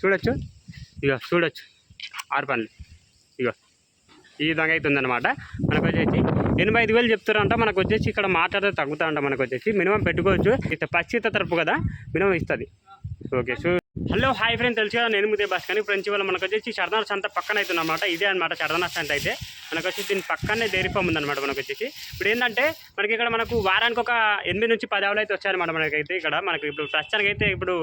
చూడొచ్చు? ఇక చూడొచ్చు. ఆరు పనులు. ఇగో ఈ విధంగా అవుతుందన్నమాట మనకు వచ్చేసి ఎనభై ఐదు వేలు చెప్తారంట మనకు వచ్చేసి ఇక్కడ మాట్లాడితే తగ్గుతారంట మనకు వచ్చేసి మినిమం పెట్టుకోవచ్చు. ఇక పచ్చిత తరపు కదా మినిమం ఇస్తుంది. Okay so hello hi friend తెలుసు కదా నేను ముదే బస్ కానీ ఫ్రెండ్స్ ఇవాళ మనకు వచ్చేసి శరదన సంత పక్కన అయితే అనమాట ఇదే అనమాట శరదన సంత అయితే. మనకు వచ్చి దీని పక్కనే డైరీ ఫామ్ ఉందన్నమాట మనకు వచ్చేసి ఇప్పుడు ఏంటంటే మనకి ఇక్కడ మనకు వారానికి ఒక ఎనిమిది నుంచి పది ఆవులు అయితే వచ్చాయన్నమాట మనకైతే ఇక్కడ. మనకి ఇప్పుడు ప్రస్తుతానికి అయితే ఇప్పుడు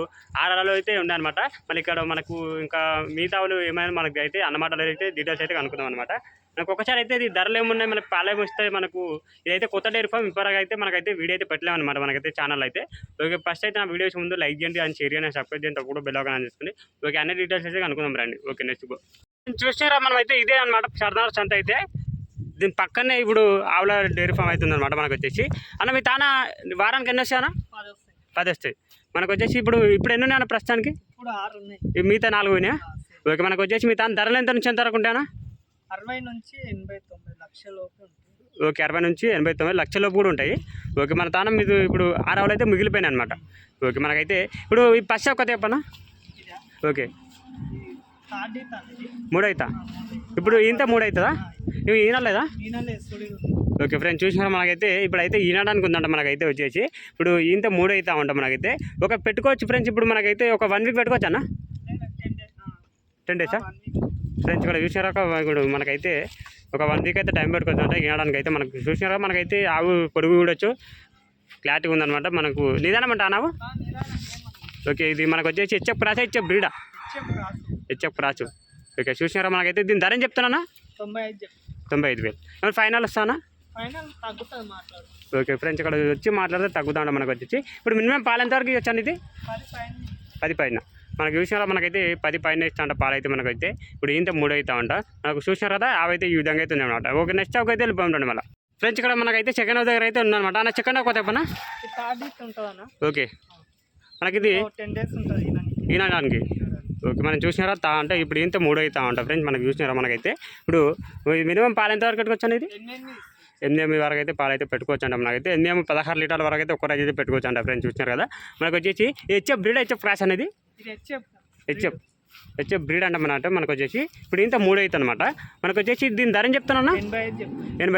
ఆరు ఆవులు అయితే ఉన్నాయన్నమాట. మళ్ళీ ఇక్కడ మనకు ఇంకా మిగతా ఆవులు ఏమైనా మనకి అయితే అన్నమాట అయితే డీటెయిల్స్ అయితే కనుక్కుందాం అనమాట మనకు ఒకసారి అయితే ఇది ధరలు ఏమున్నాయి మనకి పాలయం వస్తాయి మనకు? ఇదైతే కొత్త డైరీ ఫామ్ ఇప్పటివరకు అయితే మనకైతే వీడియో అయితే పెట్టలేమన్నమాట మనకైతే ఛానల్ అయితే. ఓకే ఫస్ట్ అయితే నా వీడియోస్ ముందు లైక్ చేయండి అని షేర్ చేయండి సబ్స్క్రైబ్ చేయండి కూడా బెల్ ఆన్ చేసుకోండి ఓకే అన్ని డీటెయిల్స్ అయితే కనుక్కుందాం రండి. ఓకే నెక్స్ట్ గో చూసారా మనం అయితే? ఇదే అనమాట సరదార్ సంత అయితే. దీని పక్కనే ఇప్పుడు ఆవుల డైరీ ఫామ్ అవుతుంది అనమాట మనకు వచ్చేసి. అన్న మీ తాన వారానికి ఎన్ని పది వస్తాయి పది వస్తాయి. మనకు వచ్చేసి ఇప్పుడు ఇప్పుడు ఎన్ని ఉన్నాయన్న ప్రస్తుతానికి? ఉన్నాయి. మిగతా నాలుగు పోయినాయా ఓకే మనకు వచ్చేసి మీ తాను ధరలు ఎంత నుంచి ఎంత వరకు ఉంటాయన్నా అరవై నుంచి ఎనభై తొమ్మిది లక్షల లోపు ఉంటుంది. ఓకే అరవై నుంచి ఎనభై తొమ్మిది లక్షల లోపు కూడా ఉంటాయి. ఓకే మన తానం మీద ఇప్పుడు ఆరు ఆవులు అయితే మిగిలిపోయినాయి అనమాట ఓకే మనకైతే ఇప్పుడు ఈ పశ్చా ఒక చెప్పనా? ఓకే. ఇది థర్డ్ ఈత అనేది మూడు అవుతా ఇప్పుడు ఇంత మూడు అవుతుందా ఇవి ఈనలేదా ఓకే ఫ్రెండ్స్ చూసినారా మనకైతే? ఇప్పుడు అయితే ఈనడానికి ఉందంట మనకైతే వచ్చేసి. ఇప్పుడు ఇంత మూడు అవుతా ఉంటాం మనకైతే. ఒక పెట్టుకోవచ్చు ఫ్రెండ్స్ ఇప్పుడు మనకైతే ఒక వన్ వీక్ పెట్టుకోవచ్చు అన్న? టెన్ డేసా ఫ్రెండ్స్ ఇక్కడ చూసినారా? ఇప్పుడు మనకైతే ఒక వన్ వీక్ అయితే టైం పెట్టుకోవచ్చు అంటే ఈనడానికి అయితే మనకు చూసినారా? మనకైతే ఆవు పొడుగు చూడొచ్చు. క్లారిటీ ఉందన్నమాట మనకు. నిదానం అంట ఆవు ఓకే ఇది మనకు వచ్చేసి HF cross HF breed? HF cross okay చూసినారా మనకైతే? దీని ధర ఏం చెప్తున్నానా? తొంభై ఐదు చెప్పు తొంభై ఐదు వేలు ఫైనల్ వస్తానా ఓకే ఫ్రెండ్స్ ఇక్కడ వచ్చి మాట్లాడితే తగ్గుతాం మనకు వచ్చేసి. ఇప్పుడు మినిమం పాలు ఎంతవరకు ఇవ్వచ్చు ఇది? పది పైన. మనకు చూసినారా? మనకైతే పది పైన ఇస్తాంట పాలు అయితే మనకైతే. ఇప్పుడు ఇంత మూడు అవుతా ఉంటా మనకు చూసినారు? కదా అవైతే ఈ విధంగా అయితే ఉన్నాయన్నమాట ఓకే నెక్స్ట్ ఒక అయితే వెళ్ళిపోతుండండి మళ్ళీ. ఫ్రెండ్స్ ఇక్కడ మనకైతే సెకండ్ దగ్గర అయితే ఉందన్నమాట. అన్న సెకండ్ ఒక చెప్పనా? ఓకే. మనకి ఇది టెన్ డేస్ ఉంటుంది ఈయనకి ఈనడానికి. ఓకే మనం చూసినారా? తా అంటే ఇప్పుడు ఇంత మూడు అవుతా ఉంటా ఫ్రెండ్స్ మనకు చూసినారా? మనకైతే. ఇప్పుడు మినిమం పాలు ఎంత వరకు పెట్టుకోవచ్చు అనేది ఎనిమిది. ఎనిమిది వరకు అయితే పాలు అయితే పెట్టుకోవచ్చు అంట మనకైతే. ఎనిమిది పదహారు లీటర్ల వరకు అయితే ఒక రోజు అయితే పెట్టుకోవచ్చు అంట ఫ్రెండ్స్ చూసినారు కదా? మనకు వచ్చేసి హెచ్ఎఫ్ బ్రీడ్ హెచ్ఎఫ్ క్రాస్ అనేది హెచ్ఎఫ్ హెచ్ఎఫ్ బ్రీడ్ అంట మన అంటే మనకు వచ్చేసి. ఇప్పుడు ఇంత మూడు అవుతుంది అనమాట మనకు వచ్చేసి దీని ధర చెప్తానన్నా ఎనభై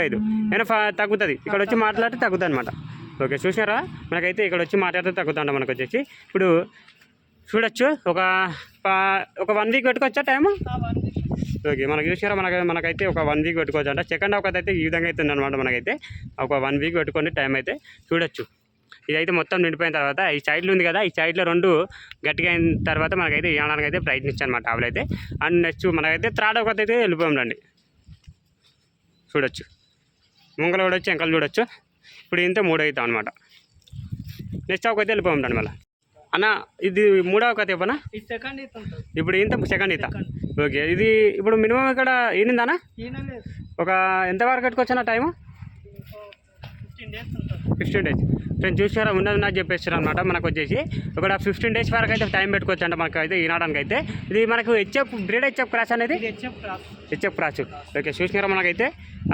ఐదు ఎనభై తగ్గుతుంది. ఇక్కడ వచ్చి మాట్లాడితే తగ్గుతుంది అనమాట ఓకే చూసారా మనకైతే ఇక్కడ వచ్చి మాట్లాడితే తగ్గుతుంట మనకు వచ్చేసి. ఇప్పుడు చూడొచ్చు. ఒక ఒక వన్ వీక్ పెట్టుకోవచ్చా టైము ఓకే మనకు చూసారా మనకి మనకైతే ఒక వన్ వీక్ పెట్టుకోవచ్చు అంట. సెకండ్ ఒకటి అయితే ఈ విధంగా అవుతుంది అనమాట మనకైతే. ఒక వన్ వీక్ పెట్టుకొని టైం అయితే. చూడొచ్చు. ఇదైతే మొత్తం నిండిపోయిన తర్వాత ఈ సైడ్లో ఉంది కదా ఈ సైడ్లో రెండు గట్టిగా అయిన తర్వాత మనకైతే ఇవ్వడానికి అయితే ప్రయత్నించానమాట ఆవులైతే. అండ్ నెక్స్ట్ మనకైతే త్రాడ ఒకటి అయితే వెళ్ళిపోయాం చూడొచ్చు. ముంగలు చూడొచ్చు ఎంకలు చూడొచ్చు. ఇప్పుడు ఇంత మూడు అవుతాం అనమాట నెక్స్ట్ ఒక అయితే వెళ్ళిపోయాం మళ్ళీ. అన్న ఇది మూడవ కథ ఇవ్వనా? ఇప్పుడు ఇంత సెకండ్ ఈత సెకండ్ ఓకే ఇది ఇప్పుడు మినిమం ఇక్కడ ఈనిందానా? ఈయనలే ఒక ఎంత వరకు కట్టుకోవచ్చా టైము? Fifteen days. ఫ్రెండ్స్ చూసారా? ఉన్నది నాకు చెప్పేస్తారు అనమాట మనకు వచ్చేసి ఇక్కడ ఫిఫ్టీన్ డేస్ వరకు అయితే టైం పెట్టుకోవచ్చు అంట మనకు అయితే ఈనాడానికి అయితే ఇది మనకు హెచ్ఎఫ్ బ్రీడ్ హెచ్ఎఫ్ క్రాస్ అనేది? HF cross. ఓకే చూసినారా మనకైతే?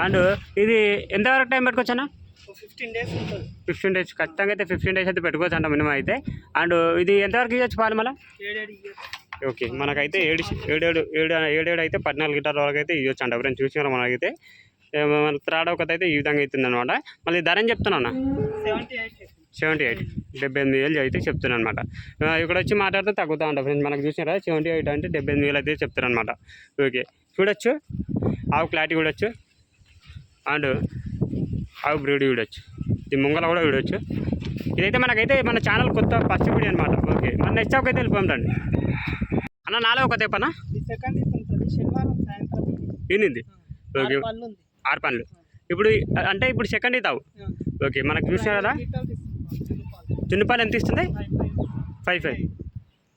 అండ్ ఇది ఎంతవరకు టైం పెట్టుకోవచ్చు అన్న ఫిఫ్టీన్ డేస్ ఫిఫ్టీన్ డేస్ ఖచ్చితంగా అయితే ఫిఫ్టీన్ డేస్ అయితే పెట్టుకోవచ్చు అంట మినిమం అయితే. అండ్ ఇది ఎంతవరకు ఇవ్వచ్చు పాలు మళ్ళీ? ఓకే మనకైతే ఏడు ఏడేడు ఏడు ఏడేడు అయితే పద్నాలుగు లీటర్ల వరకు అయితే ఇవ్వచ్చు అంట ఫ్రెండ్స్ చూసినారా మనకైతే? త్రాడ ఒకటి అయితే ఈ విధంగా అవుతుంది అనమాట మళ్ళీ ధర ఏం చెప్తున్నా సెవెంటీ ఎయిట్. డెబ్బై ఎనిమిది వేలు అయితే చెప్తున్నాను అనమాట ఇక్కడ వచ్చి మాట్లాడితే తగ్గుతూ ఉంటాం ఫ్రెండ్స్. మనకు చూసినారా? సెవెంటీ ఎయిట్ అంటే డెబ్బై ఎనిమిది వేలు అయితే చెప్తారు అనమాట ఓకే. చూడొచ్చు. ఆవు క్లారిటీ చూడొచ్చు. అండ్ ఆవు బ్రీడ్ చూడొచ్చు. ఈ ముంగల కూడా చూడొచ్చు. ఇదైతే మనకైతే మన ఛానల్ కొత్త ఫస్ట్ వీడియో అనమాట ఓకే. మన నెక్స్ట్ ఒక అయితే వెళ్ళిపోయాం రండి. అన్న నాలుగు ఒక తెప్పనా? ఇది ఈనింది ఓకే. ఆరు పనులు ఇప్పుడు అంటే ఇప్పుడు సెకండ్ ఇతావు ఓకే మనకు చూసినారు కదా? లీటర్లు పాలు. ఎంత ఇస్తుంది? Five five.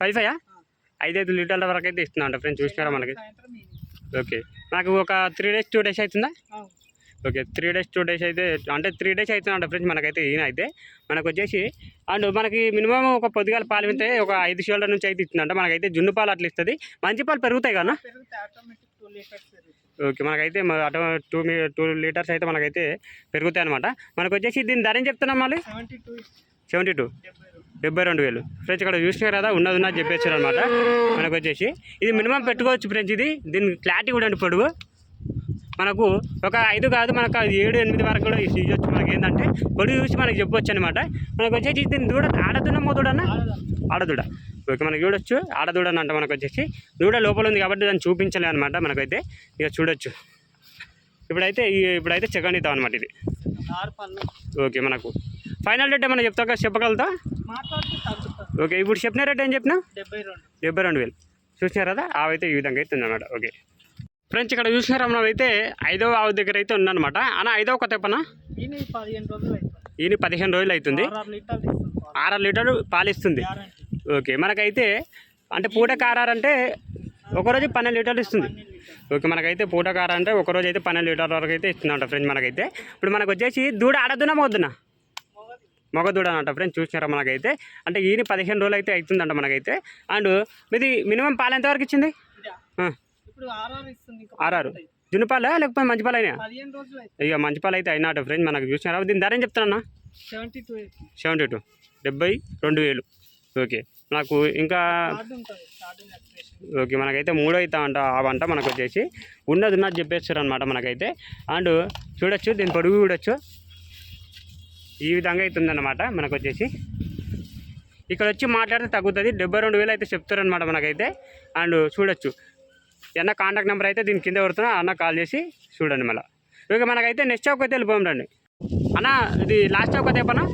ఫైవ్ ఫైవ్ ఐదు ఐదు లీటర్ల వరకు అయితే ఇస్తున్నా అంట ఫ్రెండ్స్ చూసినారా మనకి? ఓకే నాకు ఒక త్రీ డేస్ టూ డేస్ అవుతుందా? Okay three days two days అయితే అంటే త్రీ డేస్ అవుతుందంట ఫ్రెండ్స్ మనకైతే ఈయన అయితే. మనకు వచ్చేసి అండ్ మనకి మినిమం ఒక పొద్దుగాల పాలు వింటే ఒక ఐదు షోల్డర్ నుంచి అయితే ఇస్తుందంట. మనకైతే జున్ను పాలు అట్లా ఇస్తుంది. మంచి పాలు పెరుగుతాయి కదా ఓకే మనకైతే అటు టూ మీ టూ లీటర్స్ అయితే మనకైతే పెరుగుతాయి అనమాట మనకు వచ్చేసి దీని ధర ఏం చెప్తున్నాం మళ్ళీ? Seventy two. రెండు డెబ్బై రెండు వేలు. ఫ్రెండ్స్ ఇక్కడ చూసినారు కదా ఉన్నది ఉన్నది చెప్పేసారు అనమాట మనకు వచ్చేసి ఇది మినిమం పెట్టుకోవచ్చు ఫ్రెండ్స్ ఇది. దీని క్లారిటీ కూడా అండి పొడుగు? మనకు ఒక ఐదు కాదు మనకు ఏడు ఎనిమిది వరకు కూడా ఇవ్వచ్చు మనకి ఏంటంటే పొడుగు చూసి మనకి చెప్పొచ్చు అనమాట మనకు వచ్చేసి దీని దూడ ఆడదున్న మోదుడన్నా ఆడదూడ. ఓకే మనకి చూడొచ్చు. ఆడదూడ అంట మనకు వచ్చేసి దూడ లోపల ఉంది కాబట్టి దాన్ని చూపించలే అనమాట మనకైతే. ఇక చూడొచ్చు. ఇప్పుడైతే ఇప్పుడైతే చెకండి ఇద్దాం అనమాట ఇది. ఓకే మనకు ఫైనల్ రేట్ ఏమైనా చెప్తా చెప్పగలుగుతా ఓకే ఇప్పుడు చెప్పిన రేట్ ఏం చెప్పినా? డెబ్బై రెండు. డెబ్బై రెండు వేలు. చూసినారు? కదా ఆవైతే ఈ విధంగా అయితే ఉందన్నమాట ఓకే. ఫ్రెండ్స్ ఇక్కడ చూసినారా మనం అయితే ఐదవ ఆవు దగ్గర అయితే ఉందన్నమాట. అన్న ఐదవ కొత్త చెప్పనా ఈయన పదిహేను రోజులు అవుతుంది. ఆరు లీటర్లు పాలిస్తుంది. ఓకే మనకైతే అంటే పూట కారారు అంటే ఒకరోజు పన్నెండు లీటర్లు ఇస్తుంది. ఓకే మనకైతే పూట కార అంటే ఒకరోజు అయితే పన్నెండు లీటర్ల వరకు అయితే ఇస్తుందంట ఫ్రెండ్స్ మనకైతే. ఇప్పుడు మనకు వచ్చేసి దూడ ఆడదునా మొద్దునా మొగది మగ దూడ అంట ఫ్రెండ్స్ చూసినారా మనకైతే. అంటే ఈయన పదిహేను రోజులు అయితే అవుతుందంట మనకైతే. అండ్ మీది మినిమం పాలు ఎంతవరకు ఇచ్చింది? ఆర్ఆర్ జునుపాలా లేకపోతే మంచి పాలు అయినా ఇక మంచి పాలు అయితే అయినట్టు ఫ్రెండ్స్ మనకు చూసినారా. దీని ధర ఏం చెప్తానన్నా సెవెంటీ టూ అవుతుంది సెవెంటీ టూ. డెబ్బై రెండు వేలు. ఓకే. నాకు ఇంకా ఓకే మనకైతే మూడో అవుతా అంట అవంట మనకు వచ్చేసి ఉన్నది ఉన్నది చెప్పేస్తారు అనమాట మనకైతే. అండ్ చూడొచ్చు దీని పొడుగు చూడొచ్చు. ఈ విధంగా అవుతుందన్నమాట మనకు వచ్చేసి. ఇక్కడ వచ్చి మాట్లాడితే తగ్గుతుంది. డెబ్బై రెండు వేలు అయితే చెప్తారనమాట మనకైతే. అండ్ చూడొచ్చు. అన్న కాంటాక్ట్ నెంబర్ అయితే దీని కింద పడుతున్నా అన్న కాల్ చేసి చూడండి మళ్ళీ. ఓకే మనకైతే నెక్స్ట్ చౌక్ అయితే వెళ్ళిపోయాం రండి. అన్న ఇది లాస్ట్ చౌక్ అయితే ఉంది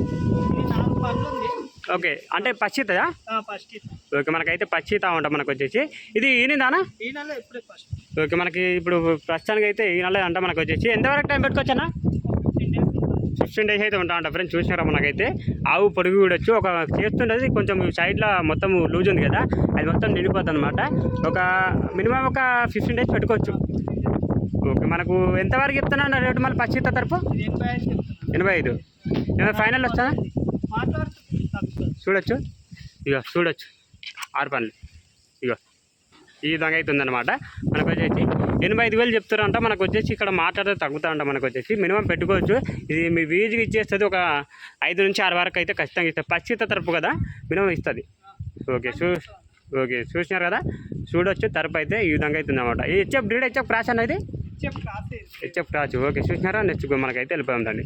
ఓకే అంటే పచ్చితదా ఫస్ట్ ఓకే మనకైతే పచ్చితా ఉంటాం మనకు వచ్చేసి. ఇది ఈనిందానా? ఓకే మనకి ఇప్పుడు ప్రస్తుతానికి అయితే ఈ నెల అంట మనకు వచ్చేసి. ఎంతవరకు టైం పెట్టుకోవచ్చా ఉంటుంది ఫిఫ్టీన్ డేస్ అయితే ఉంటా అంట ఫ్రెండ్స్ చూసినారా మనకైతే ఆవు పొడుగు చూడొచ్చు ఒక చేస్తుండేది కొంచెం సైడ్లో మొత్తం లూజ్ ఉంది కదా అది మొత్తం నిండిపోతుంది అనమాట ఒక మినిమం ఒక ఫిఫ్టీన్ డేస్ పెట్టుకోవచ్చు. ఓకే మనకు ఎంతవరకు చెప్తున్నా రేటు మళ్ళీ పచ్చిత తరపు? ఎనభై ఐదు ఏమైనా ఫైనల్ వస్తుందా? చూడొచ్చు. ఇక చూడొచ్చు. ఆరు పనులు. ఇక ఈ విధంగా అయితే ఉందన్నమాట మనకు వచ్చేసి ఎనభై ఐదు వేలు చెప్తారంట. మనకు వచ్చేసి ఇక్కడ మాట్లాడితే తగ్గుతా అంట మనకు వచ్చేసి మినిమం పెట్టుకోవచ్చు. ఇది మీ వీధికి ఇచ్చేస్తుంది ఒక ఐదు నుంచి ఆరు వరకు అయితే ఖచ్చితంగా ఇస్తుంది పచ్చిత తరపు కదా మినిమం ఇస్తుంది. ఓకే చూ ఓకే చూసినారు కదా? చూడొచ్చు తరపు అయితే ఈ విధంగా అయితే ఉందన్నమాట. ఈ హెచ్ఎఫ్ బ్రీడ్ హెచ్ఎఫ్ క్రాస్ అనేది హెచ్ఎఫ్ క్రాస్ ఓకే చూసినారా? నెక్స్ట్ మనకైతే వెళ్ళిపోయాం రండి